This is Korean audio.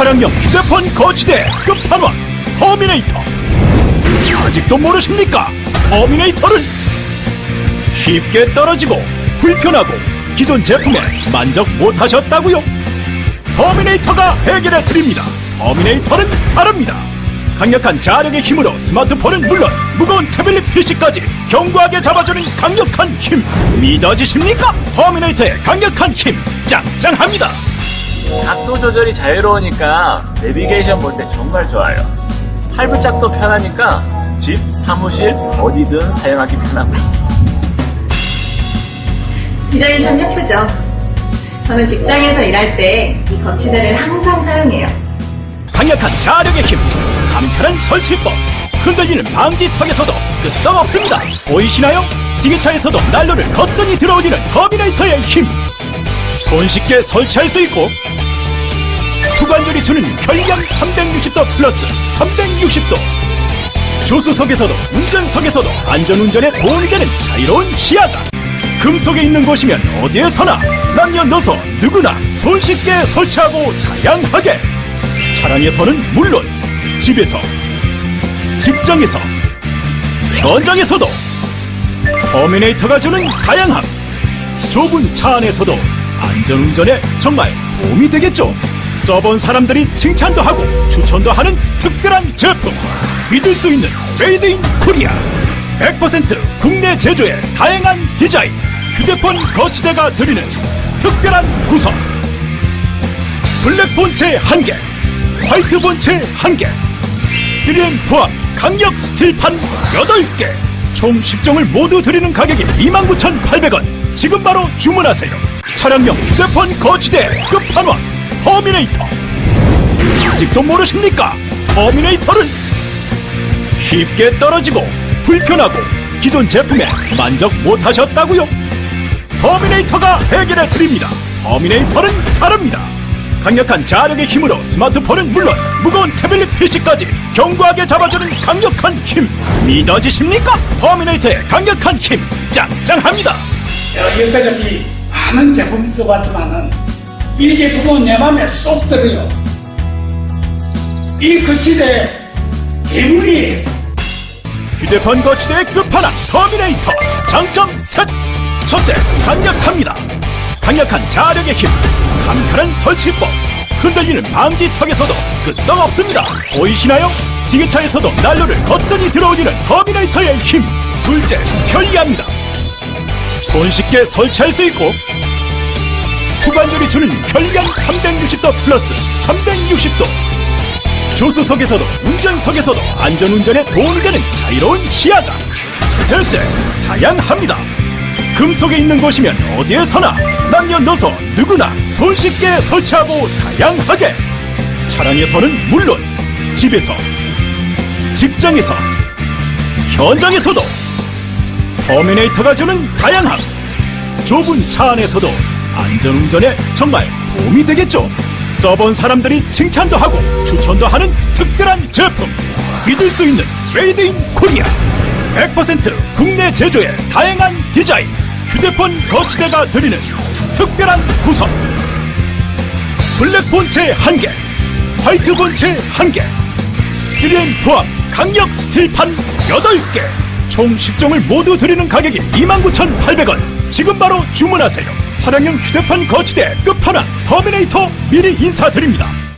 차량용 휴대폰 거치대 끝판왕 터미네이터 아직도 모르십니까? 터미네이터를 쉽게 떨어지고 불편하고 기존 제품에 만족 못하셨다고요? 터미네이터가 해결해 드립니다. 터미네이터는 다릅니다. 강력한 자력의 힘으로 스마트폰은 물론 무거운 태블릿 PC까지 견고하게 잡아주는 강력한 힘 믿어지십니까? 터미네이터의 강력한 힘 짱짱합니다. 각도 조절이 자유로우니까 내비게이션 볼 때 정말 좋아요. 팔부짝도 편하니까 집, 사무실 어디든 사용하기 편하고요. 디자인 참 예쁘죠? 저는 직장에서 일할 때 이 거치대를 항상 사용해요. 강력한 자력의 힘, 간편한 설치법, 흔들리는 방지 턱에서도 끄떡없습니다. 보이시나요? 지게차에서도 난로를 거뜬히 들어올리는 터미네이터의 힘. 손쉽게 설치할 수 있고 투관절이 주는 편리한 360도 플러스 360도. 조수석에서도 운전석에서도 안전운전에 도움이 되는 자유로운 시야각 금속에 있는 곳이면 어디에서나 남녀노소 누구나 손쉽게 설치하고 다양하게. 차량에서는 물론 집에서 직장에서 현장에서도 터미네이터가 주는 다양함. 좁은 차 안에서도 안전운전에 정말 도움이 되겠죠 써본 사람들이 칭찬도 하고 추천도 하는 특별한 제품. 믿을 수 있는 메이드 인 코리아 100% 국내 제조의 다양한 디자인 휴대폰 거치대가 드리는 특별한 구성. 블랙 본체 1개 화이트 본체 1개 3M 포함 강력 스틸판 8개. 총 10종을 모두 드리는 가격이 29,800원. 지금 바로 주문하세요. 차량용 휴대폰 거치대 끝판왕 터미네이터 아직도 모르십니까 터미네이터를 쉽게 떨어지고 불편하고 기존 제품에 만족 못하셨다고요? 터미네이터가 해결해 드립니다. 터미네이터는 다릅니다. 강력한 자력의 힘으로 스마트폰은 물론 무거운 태블릿 PC까지 견고하게 잡아주는 강력한 힘 믿어지십니까? 터미네이터의 강력한 힘 짱짱합니다. 지금까지 많은 제품 써봤지만은 이 제품은 내 마음에 쏙 들어요. 이 거치대 대물이에요. 휴대폰 거치대의 끝판왕 터미네이터 장점 셋 첫째 강력합니다 강력한 자력의 힘 간편한 설치법 흔들리는 방지턱에서도 끄떡없습니다 보이시나요? 지게차에서도 난로를 거뜬히 들어올리는 터미네이터의 힘 둘째 편리합니다 손쉽게 설치할 수 있고 투관절이 주는 편리한 360도 플러스 360도. 조수석에서도 운전석에서도 안전운전에 도움이 되는 자유로운 시야각 셋째 다양합니다. 금속에 있는 곳이면 어디에서나 남녀노소 누구나 손쉽게 설치하고 다양하게. 차량에서는 물론 집에서 직장에서 현장에서도. 터미네이터가 주는 다양함. 좁은 차 안에서도 안전운전에 정말 도움이 되겠죠. 써본 사람들이 칭찬도 하고 추천도 하는 특별한 제품. 믿을 수 있는 메이드 인 코리아. 100% 국내 제조의 다양한 디자인. 휴대폰 거치대가 드리는 특별한 구성. 블랙 본체 1개, 화이트 본체 1개, 3M 포함 강력 스틸판 8개 총 10종을 모두 드리는 가격이 29,800원. 지금 바로 주문하세요. 차량용 휴대폰 거치대 끝판왕 터미네이터 미리 인사드립니다